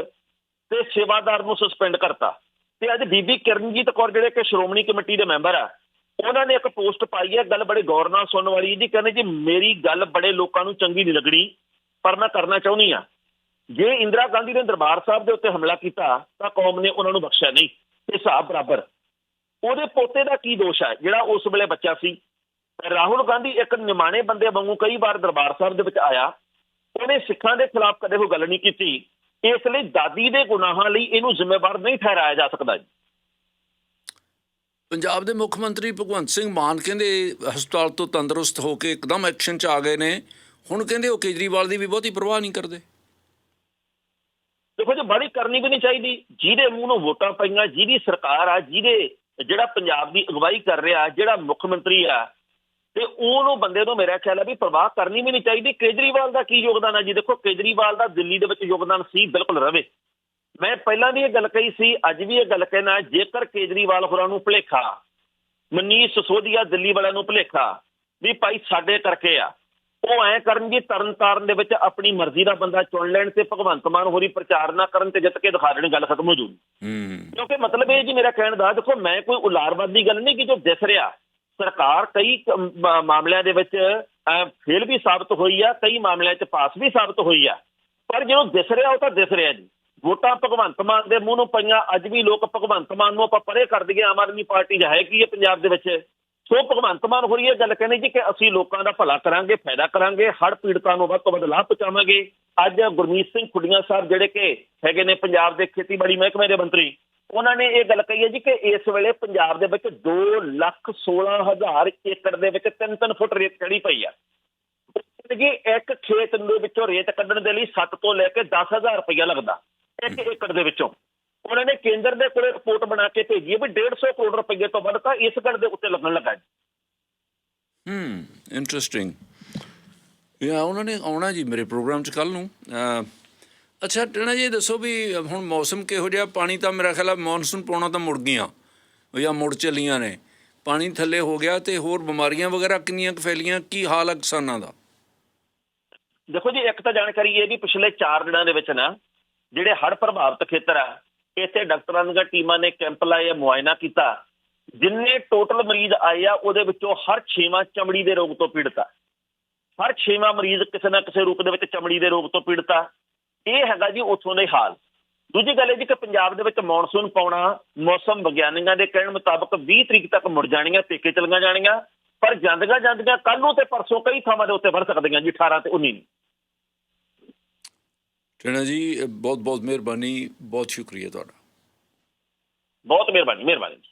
Speaker 2: ਤੇ ਸੇਵਾਦਾਰ ਨੂੰ ਸਸਪੈਂਡ ਕਰਤਾ। ਤੇ ਅੱਜ ਬੀਬੀ ਕਿਰਨਜੀਤ ਕੌਰ ਜਿਹੜੇ ਕਿ ਸ਼੍ਰੋਮਣੀ ਕਮੇਟੀ ਦੇ ਮੈਂਬਰ ਆ ਉਹਨਾਂ ਨੇ ਇੱਕ ਪੋਸਟ ਪਾਈ ਹੈ, ਗੱਲ ਬੜੇ ਗੌਰ ਨਾਲ ਸੁਣਨ ਵਾਲੀ ਜੀ, ਕਹਿੰਦੇ ਜੀ ਮੇਰੀ ਗੱਲ ਬੜੇ ਲੋਕਾਂ ਨੂੰ ਚੰਗੀ ਨਹੀਂ ਲੱਗਣੀ, ਪਰ ਮੈਂ ਕਰਨਾ ਚਾਹੁੰਦੀ ਆ ਜੇ ਇੰਦਰਾ ਗਾਂਧੀ ਨੇ ਦਰਬਾਰ ਸਾਹਿਬ ਦੇ ਉੱਤੇ ਹਮਲਾ ਕੀਤਾ, ਤਾਂ ਕੌਮ ਨੇ ਉਹਨਾਂ ਨੂੰ ਬਖਸ਼ਿਆ ਨਹੀਂ, ਤੇ ਹਿਸਾਬ ਬਰਾਬਰ। ਉਹਦੇ ਪੋਤੇ ਦਾ ਕੀ ਦੋਸ਼ ਹੈ, ਜਿਹੜਾ ਉਸ ਵੇਲੇ ਬੱਚਾ ਸੀ? ਰਾਹੁਲ ਗਾਂਧੀ ਇੱਕ ਨਿਮਾਣੇ ਬੰਦੇ ਵਾਂਗੂ ਕਈ ਵਾਰ ਦਰਬਾਰ ਸਾਹਿਬ ਦੇ ਵਿੱਚ ਆਇਆ, ਉਹਨੇ ਸਿੱਖਾਂ ਦੇ ਖਿਲਾਫ ਕਦੇ ਕੋਈ ਗੱਲ ਨਹੀਂ ਕੀਤੀ। ਇਸ ਲਈ ਦਾਦੀ ਦੇ ਗੁਨਾਹਾਂ ਲਈ ਇਹਨੂੰ ਜ਼ਿੰਮੇਵਾਰ ਨਹੀਂ ਠਹਿਰਾਇਆ ਜਾ ਸਕਦਾ ਜੀ।
Speaker 1: ਪੰਜਾਬ ਦੇ ਮੁੱਖ ਮੰਤਰੀ ਭਗਵੰਤ ਸਿੰਘ ਮਾਨ ਕਹਿੰਦੇ ਹਸਪਤਾਲ ਤੋਂ ਤੰਦਰੁਸਤ ਹੋ ਕੇ ਇੱਕਦਮ ਐਕਸ਼ਨ 'ਚ ਆ ਗਏ ਨੇ। ਹੁਣ ਕਹਿੰਦੇ ਉਹ ਕੇਜਰੀਵਾਲ ਦੀ ਵੀ ਬਹੁਤੀ ਪਰਵਾਹ ਨਹੀਂ ਕਰਦੇ।
Speaker 2: ਦੇਖੋ ਜੀ ਬੜੀ ਕਰਨੀ ਵੀ ਨਹੀਂ ਚਾਹੀਦੀ। ਜਿਹਦੇ ਮੂੰਹ ਨੂੰ ਵੋਟਾਂ ਪਈਆਂ, ਜਿਹਦੀ ਸਰਕਾਰ ਆ, ਜਿਹਦੇ ਜਿਹੜਾ ਪੰਜਾਬ ਦੀ ਅਗਵਾਈ ਕਰ ਰਿਹਾ, ਜਿਹੜਾ ਮੁੱਖ ਮੰਤਰੀ ਆ, ਤੇ ਉਹਨੂੰ ਬੰਦੇ ਨੂੰ ਮੇਰਾ ਖਿਆਲ ਹੈ ਵੀ ਪ੍ਰਵਾਹ ਕਰਨੀ ਵੀ ਨਹੀਂ ਚਾਹੀਦੀ। ਕੇਜਰੀਵਾਲ ਦਾ ਕੀ ਯੋਗਦਾਨ ਹੈ ਜੀ? ਦੇਖੋ, ਕੇਜਰੀਵਾਲ ਦਾ ਦਿੱਲੀ ਦੇ ਵਿੱਚ ਯੋਗਦਾਨ ਸੀ, ਬਿਲਕੁਲ ਰਵੇ। ਮੈਂ ਪਹਿਲਾਂ ਵੀ ਇਹ ਗੱਲ ਕਹੀ ਸੀ ਅੱਜ ਵੀ ਇਹ ਗੱਲ ਕਹਿਣਾ ਜੇਕਰ ਕੇਜਰੀਵਾਲ ਹੋਰਾਂ ਨੂੰ ਭੁਲੇਖਾ ਮਨੀਸ਼ ਸਿਸੋਦੀਆ ਦਿੱਲੀ ਵਾਲਿਆਂ ਨੂੰ ਭੁਲੇਖਾ ਵੀ ਭਾਈ ਸਾਡੇ ਕਰਕੇ ਆ ਉਹ ਐ ਕਰਨ ਜੀ ਤਰਨ ਤਾਰਨ ਦੇ ਵਿੱਚ ਆਪਣੀ ਮਰਜ਼ੀ ਦਾ ਬੰਦਾ ਚੁਣ ਲੈਣ ਤੇ ਭਗਵੰਤ ਮਾਨ ਹੋਰੀ ਪ੍ਰਚਾਰ ਨਾ ਕਰਨ ਤੇ ਜਿੱਤ ਕੇ ਦਿਖਾ ਦੇਣ ਗੱਲ ਖਤਮ ਹੋ ਜੂਗੀ
Speaker 1: ਹੂੰ।
Speaker 2: ਕਿਉਂਕਿ ਮਤਲਬ ਇਹ ਜੀ ਮੇਰਾ ਕਹਿਣ ਦਾ ਦੇਖੋ ਮੈਂ ਕੋਈ ਉਲਾਰਵਾਦ ਦੀ ਗੱਲ ਨਹੀਂ ਕਿ ਜੋ ਦਿਸ ਰਿਹਾ। ਸਰਕਾਰ ਕਈ ਮਾਮਲਿਆਂ ਦੇ ਵਿੱਚ ਫੇਲ ਵੀ ਸਾਬਤ ਹੋਈ ਆ ਕਈ ਮਾਮਲਿਆਂ 'ਚ ਪਾਸ ਵੀ ਸਾਬਤ ਹੋਈ ਆ। ਪਰ ਜਦੋਂ ਦਿਸ ਰਿਹਾ ਉਹ ਤਾਂ ਦਿਸ ਰਿਹਾ ਜੀ। ਵੋਟਾਂ ਭਗਵੰਤ ਮਾਨ ਦੇ ਮੂੰਹ ਨੂੰ ਪਈਆਂ, ਅੱਜ ਵੀ ਲੋਕ ਭਗਵੰਤ ਮਾਨ ਨੂੰ ਆਪਾਂ ਪਰੇ ਕਰ ਦਈਏ, ਆਮ ਆਦਮੀ ਪਾਰਟੀ ਦਾ ਹੈ ਕੀ ਹੈ ਪੰਜਾਬ ਦੇ ਵਿੱਚ? ਸੋ ਭਗਵੰਤ ਮਾਨ ਹੋਰੀ ਇਹ ਗੱਲ ਕਹਿੰਦੇ ਜੀ ਕਿ ਅਸੀਂ ਲੋਕਾਂ ਦਾ ਭਲਾ ਕਰਾਂਗੇ, ਫਾਇਦਾ ਕਰਾਂਗੇ, ਹੜ੍ਹ ਪੀੜਤਾਂ ਨੂੰ ਵੱਧ ਤੋਂ ਵੱਧ ਲਾਭ ਪਹੁੰਚਾਵਾਂਗੇ। ਅੱਜ ਗੁਰਮੀਤ ਸਿੰਘ ਖੁੱਡੀਆਂ ਸਾਹਿਬ ਜਿਹੜੇ ਕਿ ਹੈਗੇ ਨੇ ਪੰਜਾਬ ਦੇ ਖੇਤੀਬਾੜੀ ਮਹਿਕਮੇ ਦੇ ਮੰਤਰੀ, ਉਹਨਾਂ ਨੇ ਇਹ ਗੱਲ ਕਹੀ ਹੈ ਜੀ ਕਿ ਇਸ ਵੇਲੇ ਪੰਜਾਬ ਦੇ ਵਿੱਚ 2 ਲੱਖ 16 ਹਜ਼ਾਰ ਏਕੜ ਦੇ ਵਿੱਚ 3-3 ਫੁੱਟ ਰੇਤ ਚੜੀ ਪਈ ਆ। ਜੀ, ਇੱਕ ਖੇਤ ਦੇ ਵਿੱਚੋਂ ਰੇਤ ਕੱਢਣ ਦੇ ਲਈ 7 ਤੋਂ ਲੈ ਕੇ 10000 ਰੁਪਇਆ ਲੱਗਦਾ। ਇੱਕ ਏਕੜ ਦੇ ਵਿੱਚੋਂ। ਉਹਨਾਂ ਨੇ ਕੇਂਦਰ ਦੇ ਕੋਲੇ ਰਿਪੋਰਟ ਬਣਾ ਕੇ ਭੇਜੀ ਵੀ 150 ਕਰੋੜ ਰੁਪਏ ਤੋਂ ਵੱਧ ਤਾਂ ਇਸ ਗੱਲ ਦੇ ਉੱਤੇ ਲੱਗਣ ਲੱਗਾ ਜੀ।
Speaker 1: ਹੂੰ ਇੰਟਰਸਟਿੰਗ ਯਾ ਉਹਨਾਂ ਨੇ ਆਉਣਾ ਜੀ ਮੇਰੇ ਪ੍ਰੋਗਰਾਮ 'ਚ ਕੱਲ ਨੂੰ। ਅੱਛਾ ਟਣਾ ਜੀ ਦੱਸੋ ਵੀ ਹੁਣ ਮੌਸਮ ਕਿਹੋ ਜਿਹਾ? ਪਾਣੀ ਤਾਂ ਮੇਰਾ ਖਿਆਲ ਆ ਮੌਨਸੂਨ ਪਾਉਣਾ ਤਾਂ ਮੁੜ ਗਈਆਂ ਜਾਂ ਮੁੜ ਚੱਲੀਆਂ ਨੇ। ਪਾਣੀ ਥੱਲੇ ਹੋ ਗਿਆ ਤੇ ਹੋਰ ਬਿਮਾਰੀਆਂ ਵਗੈਰਾ ਕਿੰਨੀਆਂ ਫੈਲੀਆਂ? ਕੀ ਹਾਲ ਆ ਕਿਸਾਨਾਂ ਦਾ?
Speaker 2: ਦੇਖੋ ਜੀ ਇੱਕ ਤਾਂ ਜਾਣਕਾਰੀ ਇਹ ਵੀ ਪਿਛਲੇ 4 ਦਿਨਾਂ ਦੇ ਵਿੱਚ ਨਾ ਜਿਹੜੇ ਹੜ੍ਹ ਪ੍ਰਭਾਵਿਤ ਖੇਤਰ ਆ, ਇੱਥੇ ਡਾਕਟਰਾਂ ਦੀਆਂ ਟੀਮਾਂ ਨੇ ਕੈਂਪ ਲਾਏ ਮੁਆਇਨਾ ਕੀਤਾ। ਜਿੰਨੇ ਟੋਟਲ ਮਰੀਜ਼ ਆਏ ਆ, ਉਹਦੇ ਵਿੱਚੋਂ ਹਰ ਛੇਵਾਂ ਚਮੜੀ ਦੇ ਰੋਗ ਤੋਂ ਪੀੜਤ ਆ। ਹਰ ਛੇਵਾਂ ਮਰੀਜ਼ ਕਿਸੇ ਨਾ ਕਿਸੇ ਰੂਪ ਦੇ ਵਿੱਚ ਚਮੜੀ ਦੇ ਰੋਗ ਤੋਂ ਪੀੜਤ ਆ। ਇਹ ਹੈਗਾ ਜੀ ਉੱਥੋਂ ਦੇ ਹਾਲ। ਦੂਜੀ ਗੱਲ ਇਹ ਜੀ ਕਿ ਪੰਜਾਬ ਦੇ ਵਿੱਚ ਮੌਨਸੂਨ ਪਾਉਣਾ, ਮੌਸਮ ਵਿਗਿਆਨੀਆਂ ਦੇ ਕਹਿਣ ਮੁਤਾਬਕ 20 ਤਰੀਕ ਤੱਕ ਮੁੜ ਜਾਣੀਆਂ, ਪੇਕੇ ਚਲੀਆਂ ਜਾਣੀਆਂ, ਪਰ ਜਾਂਦੀਆਂ ਜਾਂਦੀਆਂ ਕੱਲ ਨੂੰ ਤੇ ਪਰਸੋਂ ਕਈ ਥਾਵਾਂ ਦੇ ਉੱਤੇ ਵੜ ਸਕਦੀਆਂ ਜੀ 18 ਤੇ 19 ਨੂੰ।
Speaker 1: ਟਣਾ ਜੀ eh, ਬਹੁਤ ਬਹੁਤ ਮਿਹਰਬਾਨੀ ਬਹੁਤ ਸ਼ੁਕਰੀਆ ਤੁਹਾਡਾ।
Speaker 2: ਬਹੁਤ ਮਿਹਰਬਾਨੀ ਮਿਹਰਬਾਨੀ।